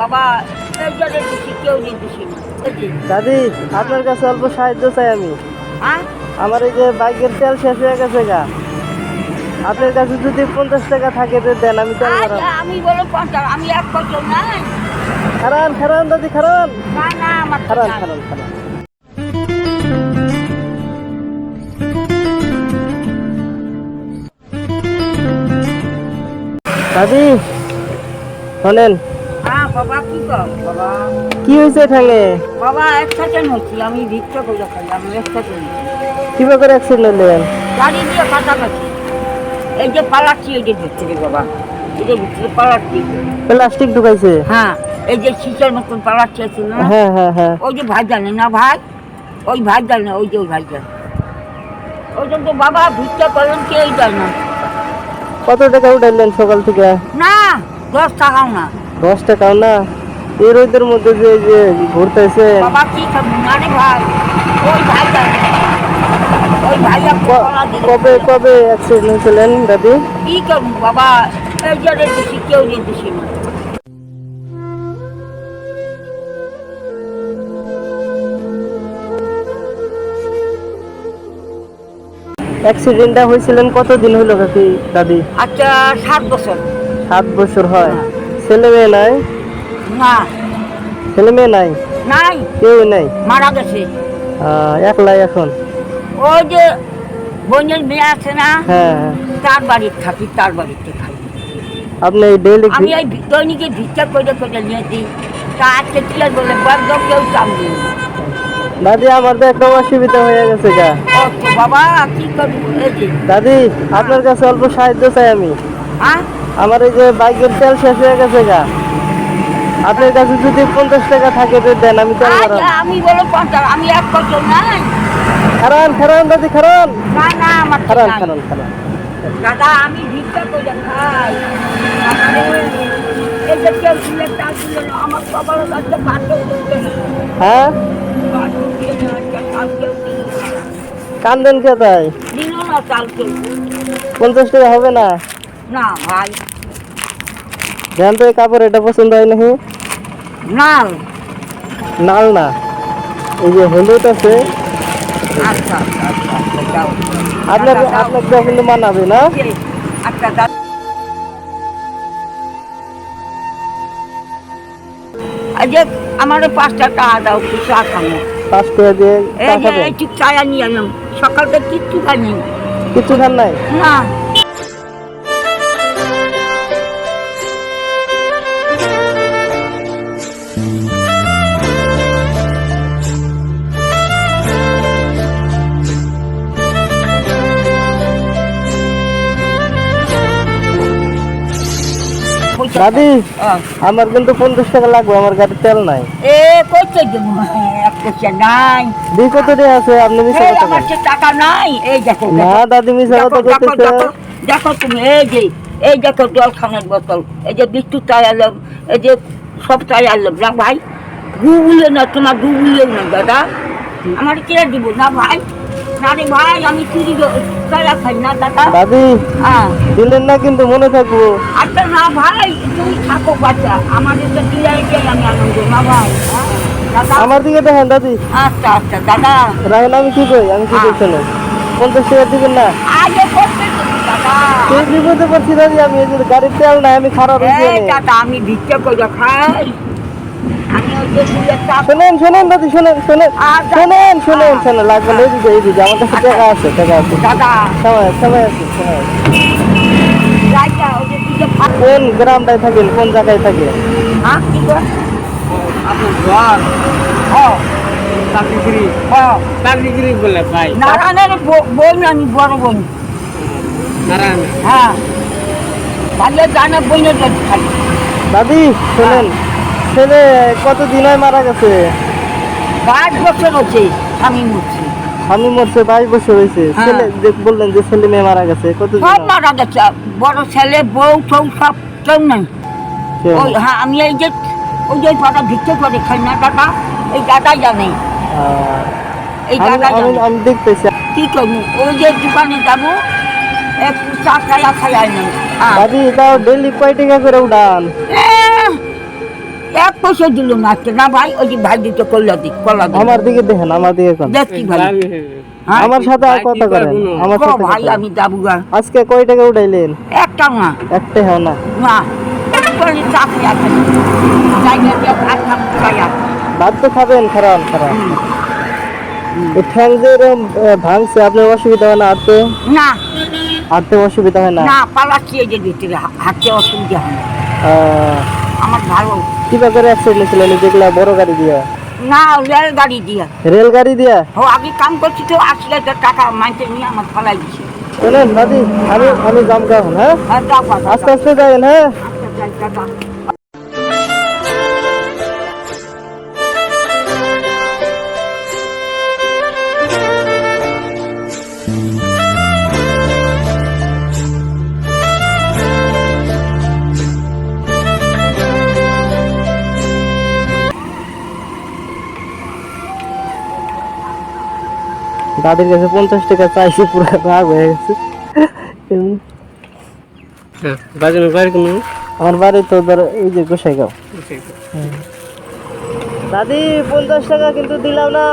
বাবা? দাদি আপনার কাছে অল্প সাহায্য চাই আমি। হ্যাঁ? আমার এই যে বাইকের তেল শেষ হয়ে গেছে গা। আপনার কাছে যদি পঞ্চাশ টাকা থাকে তো দেন আমি তেল ভরাম আমি বলো পঞ্চাশ আমি এক বছর নাই। খারান খারান দাদি খারান। না না আমার খারান খারান খারান। দাদি শোনেন। বাবা কি কর? বাবা। কি হয়েছে ঠাঙে বাবা একসাথে নচ্ছি আমি ভিক্ষা করে খাই আমি একসাথে নচ্ছি কীভাবে করে। অ্যাক্সিডেন্ট হলেন গাড়ি দিয়ে কাছাকাছি এই যে পালাচ্ছি এই যে ভিতরে বাবা। এই যে ভিতরে পালাচ্ছি। প্লাস্টিক ঢুকাইছে? হ্যাঁ এই যে শীতের মতন পালাচ্ছি আছে না? হ্যাঁ হ্যাঁ হ্যাঁ। ওই যে ভাই জানে না ভাই? ওই ভাই জানে ওই যে ওই ভাই জানে। ওই জন্য বাবা ভিক্ষা করেন কেউ যায় না। কত টাকা উঠাইলেন সকাল থেকে? না দশ টাকাও না। দশ টাকাও না এই রোদের মধ্যে যে যে ঘুরতেছে বাবা কি খাব? না রে ভাই ওই ভাই জানে ওই ভাই কবে কবে অ্যাক্সিডেন্ট হয়েছিলেন দাদি? কি করব বাবা কেউ নেই না। অ্যাক্সিডেন্টটা হয়েছিলেন কতদিন হলো কাকি দাদি? আচ্ছা সাত বছর। সাত বছর হয়। হ্যাঁ। ছেলে মেয়ে নাই? না। ছেলে মেয়ে নাই? নাই। কেউ নাই? মারা গেছে। আহ, একলাই এখন? ওই যে বোনের মেয়ে আছে না হ্যাঁ হ্যাঁ। তার বাড়িতে থাকি তার বাড়িতে থাকি। আপনি ডেইলি আমি এই ভি- দৈনিকে ভিক্ষা করে করে নিয়ে দিই। তা আজকে কি বলে একদম কেউ দিই দাদি আমার তো একটা অসুবিধা হয়ে গেছে গা। বাবা কি করব দাদি আপনার কাছে অল্প সাহায্য চাই আমি। হ্যাঁ? আমার এই যে বাইকের তেল শেষ হয়ে গেছে গা। আপনার কাছে যদি পঞ্চাশ টাকা থাকে তো দেন আমি তেল ভরাম আচ্ছা আমি বলো পঞ্চাশ আমি এক বছর নাই। খারান খারান দাদি খারান। না না আমার খারান নাই। খারান খারান। দাদা আমি ভিক্ষা করে খাই এই যে কেউ দিলে তা দিলে আমার বাবার কাছে পাঁচশো হ্যাঁ কে তাই? পঞ্চাশ টাকা হবে না? না ভাই। জান তো এই কাপড় এটা পছন্দ হয় নাকি? না নাল না। এই যে হলুদ আছে। আচ্ছা আচ্ছা আচ্ছা আচ্ছা, আপনার কিন্তু মানাবে না? আমার পাঁচটা টাকা দাও কি চা খাব। পাঁচ টাকা দিয়ে একটু চায়া নিয়ে সকালটা কিচ্ছু খাইনি। কিছু খান নাই? না। দাদি। আমার কিন্তু পঞ্চাশ টাকা লাগবে আমার গাড়ির তেল নাই। এ কইতে দেবো? নাই। দুই কত দিয়ে আছে? আপনি মিশে এই আমার টাকা নাই। এই দেখো না। দাদি মিশে দেখো করতেছে দেখো দেখো তুমি এই যে এই দেখো জল খানের বোতল এই যে বিদ্যুৎ চাই আনলাম এই যে সব চাই না ভাই ডুবুলে না তোমার ডুবুলে না দাদা। আমার কে দিব? না ভাই। দাদা। দিলেন না কিন্তু মনে থাকব। আচ্ছা না ভাই তুমি থাকো বাচ্চা। আমাদের তো দিয়ে গেলে আমি আনন্দ না ভাই হ্যাঁ? আমার দিকে দেখেন দাদি। আচ্ছা আচ্ছা দাদা। আমি কি কই আমি কি। করছি না? পঞ্চাশ টাকা দিবেন না? আগে করতে দাদা। সেই বিপদে পড়ছি দাদি আমি এই গাড়ির তেল নাই আমি খারাপ আমি ভিক্ষা করে খাই। শোনেন শোনেন দাদি শোনেন শোনেন। আচ্ছা। শোনেন শোনেন হ্যাঁ। শোনেন লাগবে না এদিকে এদিকে আমার কাছে টাকা আছে টাকা আছে। দাদা। সময় সময় আছে সময় কোন গ্রামটায় থাকেন কোন জায়গায় থাকেন? হ্যাঁ নারায়ণের বোন আমি বড় বোন নারায়ণ। হ্যাঁ। ভালো জানে বোনের দাদি শোনেন। ছেলে কতদিন হয় মারা গেছে? পাঁচ বছর হচ্ছে আমি মরছি। আমি মরছে বাইশ বছর হয়েছে। হ্যাঁ। ছেলে বললেন যে ছেলে মেয়ে মারা গেছে কতদিন সব মারা গেছে বড় ছেলে বউ টৌ সব কেউ নেই। ওই হ্যাঁ আমি এই যে ওই যে পাটা ভিক্ষে করে খাই না দাদা এই দাদাই জানে। এই দাদা আমি জানে। আমি দেখতেছি। কি করব? ওই যে দোকানে যাব একটু চা খাইয়া খাইয়া নেই। দাদি তাও ডেলি কয় টাকা করে উঠান? পয়সা দিল না আজকে। না ভাই ওই যে ভাই দিতে কল্লা দিক কল্লা আমার দিকে দেখেন আমার দিকে কোন। দেখ কি ভাই হ্যাঁ? আমার সাথে আর কথা করেন। আমার সাথে ভাই আমি যাব গা। আজকে কয় টাকা উঠাইলেন? একটা না একটা হ্যাঁ না। না করে চাকরি আছে ভাত আর। তো খাবেন খারাপ খারাপ ঠ্যাং যে এরম, ভাঙছে আপনার অসুবিধা হয় না হাঁটতে? অসুবিধা হয় না? না পালাচ্ছি এই যে হাঁটতে অসুবিধা হয় না। আহ, আমার ভালো কিবা করে অ্যাক্সিডেন্ট হয়েছিলেন যেগুলা বড় গাড়ি দিয়া? না গাড়ি দিয়া। রেল গাড়ি দিয়া? ও আমি কাম করছি তো আশি হাজার টাকা মাইতে নিয়ে আমার ফলাই দিছে। চলেন দাদি আমি আমি যাম কেমন হ্যাঁ আস্তে আস্তে যাবেন হ্যাঁ যাই, দাদির কাছে পঞ্চাশ টাকা চাইছি পুরো রাগ হয়ে গেছে। বাড়ি কোনো আমার বাড়ি তো ধর এই যে গোসাইগাঁও। দাদি পঞ্চাশ টাকা কিন্তু দিলাম না।